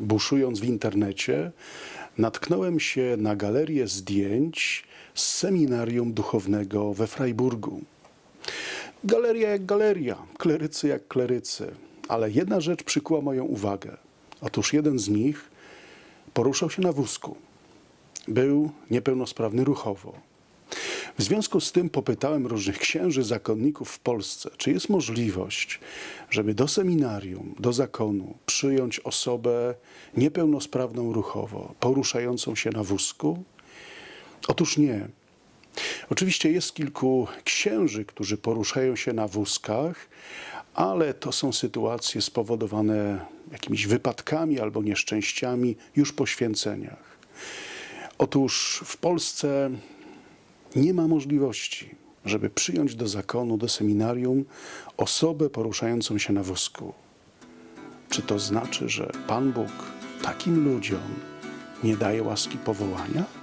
buszując w internecie, natknąłem się na galerię zdjęć z seminarium duchownego we Freiburgu. Galeria jak galeria, klerycy jak klerycy, ale jedna rzecz przykuła moją uwagę. Otóż jeden z nich poruszał się na wózku. Był niepełnosprawny ruchowo. W związku z tym popytałem różnych księży, zakonników w Polsce, czy jest możliwość, żeby do seminarium, do zakonu przyjąć osobę niepełnosprawną ruchowo, poruszającą się na wózku? Otóż nie. Oczywiście jest kilku księży, którzy poruszają się na wózkach, ale to są sytuacje spowodowane jakimiś wypadkami albo nieszczęściami już po święceniach. Otóż w Polsce nie ma możliwości, żeby przyjąć do zakonu, do seminarium osobę poruszającą się na wózku. Czy to znaczy, że Pan Bóg takim ludziom nie daje łaski powołania?